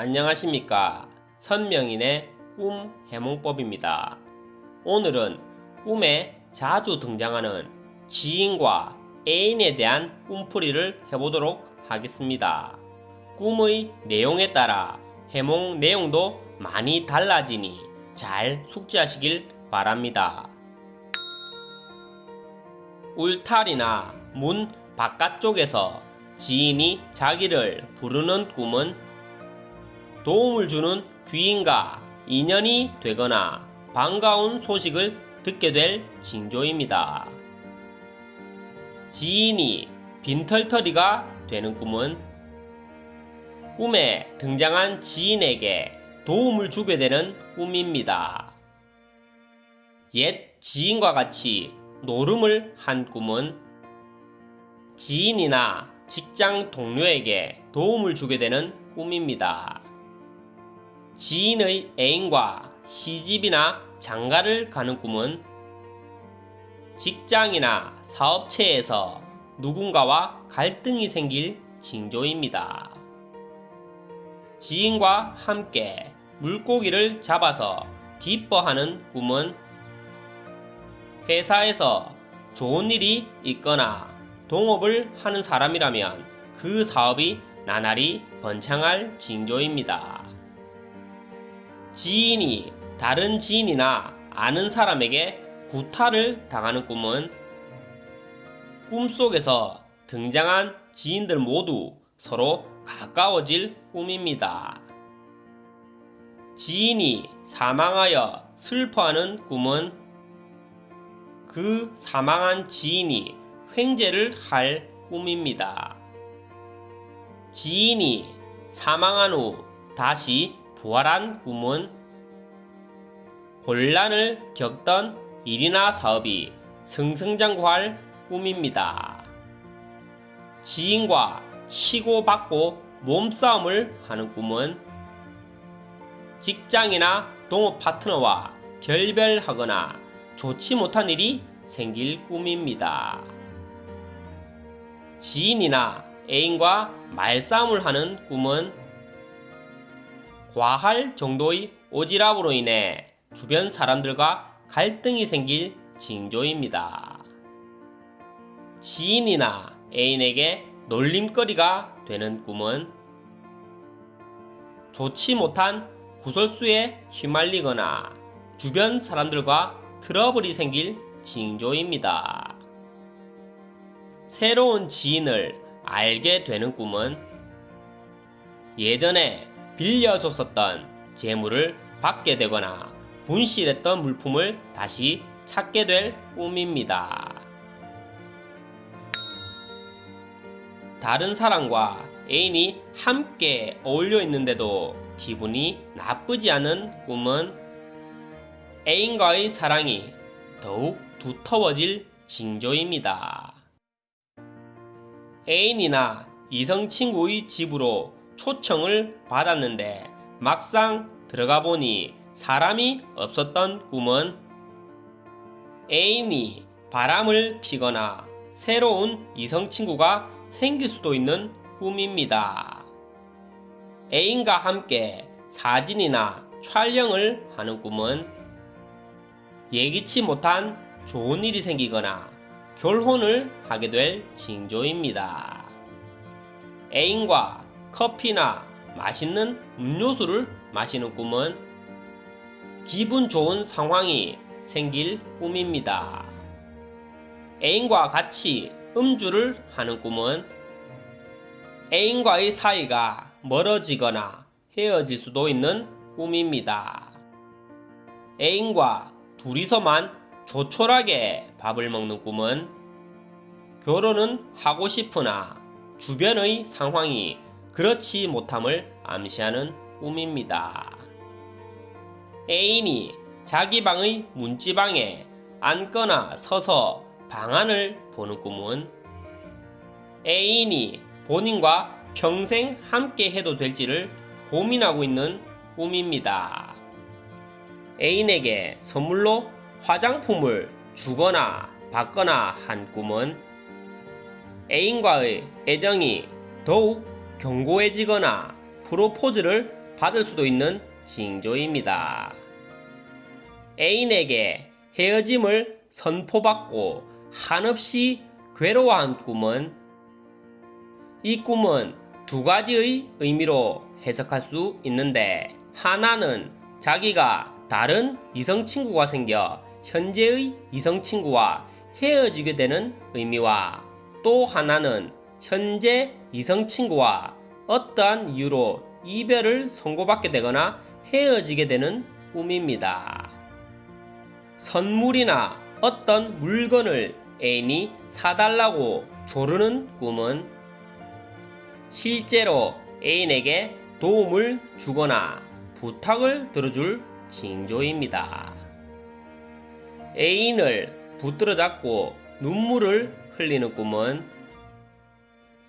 안녕하십니까. 선명인의 꿈 해몽법입니다. 오늘은 꿈에 자주 등장하는 지인과 애인에 대한 꿈풀이를 해보도록 하겠습니다. 꿈의 내용에 따라 해몽 내용도 많이 달라지니 잘 숙지하시길 바랍니다. 울타리나 문 바깥쪽에서 지인이 자기를 부르는 꿈은 도움을 주는 귀인과 인연이 되거나 반가운 소식을 듣게 될 징조입니다. 지인이 빈털터리가 되는 꿈은 꿈에 등장한 지인에게 도움을 주게 되는 꿈입니다. 옛 지인과 같이 노름을 한 꿈은 지인이나 직장 동료에게 도움을 주게 되는 꿈입니다. 지인의 애인과 시집이나 장가를 가는 꿈은 직장이나 사업체에서 누군가와 갈등이 생길 징조입니다. 지인과 함께 물고기를 잡아서 기뻐하는 꿈은 회사에서 좋은 일이 있거나 동업을 하는 사람이라면 그 사업이 나날이 번창할 징조입니다. 지인이 다른 지인이나 아는 사람에게 구타를 당하는 꿈은 꿈속에서 등장한 지인들 모두 서로 가까워질 꿈입니다. 지인이 사망하여 슬퍼하는 꿈은 그 사망한 지인이 횡재를 할 꿈입니다. 지인이 사망한 후 다시 부활한 꿈은 곤란을 겪던 일이나 사업이 승승장구할 꿈입니다. 지인과 치고받고 몸싸움을 하는 꿈은 직장이나 동업 파트너와 결별하거나 좋지 못한 일이 생길 꿈입니다. 지인이나 애인과 말싸움을 하는 꿈은 과할 정도의 오지랖으로 인해 주변 사람들과 갈등이 생길 징조입니다. 지인이나 애인에게 놀림거리가 되는 꿈은 좋지 못한 구설수에 휘말리거나 주변 사람들과 트러블이 생길 징조입니다. 새로운 지인을 알게 되는 꿈은 예전에 빌려줬었던 재물을 받게 되거나 분실했던 물품을 다시 찾게 될 꿈입니다. 다른 사람과 애인이 함께 어울려 있는데도 기분이 나쁘지 않은 꿈은 애인과의 사랑이 더욱 두터워질 징조입니다. 애인이나 이성 친구의 집으로 초청을 받았는데 막상 들어가 보니 사람이 없었던 꿈은 애인이 바람을 피거나 새로운 이성 친구가 생길 수도 있는 꿈입니다. 애인과 함께 사진이나 촬영을 하는 꿈은 예기치 못한 좋은 일이 생기거나 결혼을 하게 될 징조입니다. 애인과 커피나 맛있는 음료수를 마시는 꿈은 기분 좋은 상황이 생길 꿈입니다. 애인과 같이 음주를 하는 꿈은 애인과의 사이가 멀어지거나 헤어질 수도 있는 꿈입니다. 애인과 둘이서만 조촐하게 밥을 먹는 꿈은 결혼은 하고 싶으나 주변의 상황이 그렇지 못함을 암시하는 꿈입니다. 애인이 자기 방의 문지방에 앉거나 서서 방안을 보는 꿈은 애인이 본인과 평생 함께 해도 될지를 고민하고 있는 꿈입니다. 애인에게 선물로 화장품을 주거나 받거나 한 꿈은 애인과의 애정이 더욱 견고해지거나 프로포즈를 받을 수도 있는 징조입니다. 애인에게 헤어짐을 선포받고 한없이 괴로워한 꿈은 이 꿈은 두 가지의 의미로 해석할 수 있는데 하나는 자기가 다른 이성 친구가 생겨 현재의 이성 친구와 헤어지게 되는 의미와 또 하나는 현재 이성 친구와 어떠한 이유로 이별을 선고받게 되거나 헤어지게 되는 꿈입니다. 선물이나 어떤 물건을 애인이 사달라고 조르는 꿈은 실제로 애인에게 도움을 주거나 부탁을 들어줄 징조입니다. 애인을 붙들어 잡고 눈물을 흘리는 꿈은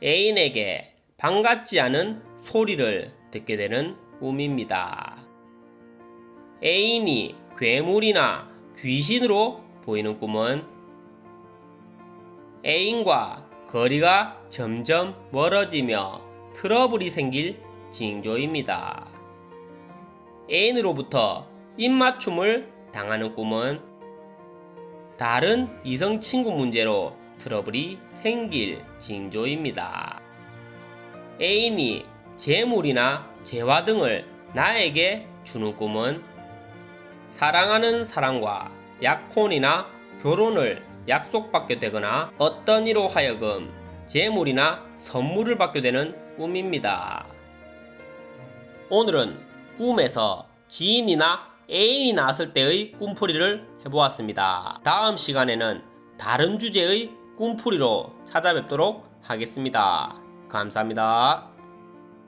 애인에게 반갑지 않은 소리를 듣게 되는 꿈입니다. 애인이 괴물이나 귀신으로 보이는 꿈은 애인과 거리가 점점 멀어지며 트러블이 생길 징조입니다. 애인으로부터 입맞춤을 당하는 꿈은 다른 이성 친구 문제로 트러블이 생길 징조입니다. 애인이 재물이나 재화 등을 나에게 주는 꿈은 사랑하는 사람과 약혼이나 결혼을 약속받게 되거나 어떤 이로 하여금 재물이나 선물을 받게 되는 꿈입니다. 오늘은 꿈에서 지인이나 애인이 나왔을 때의 꿈풀이를 해보았습니다. 다음 시간에는 다른 주제의 꿈풀이로 찾아뵙도록 하겠습니다. 감사합니다.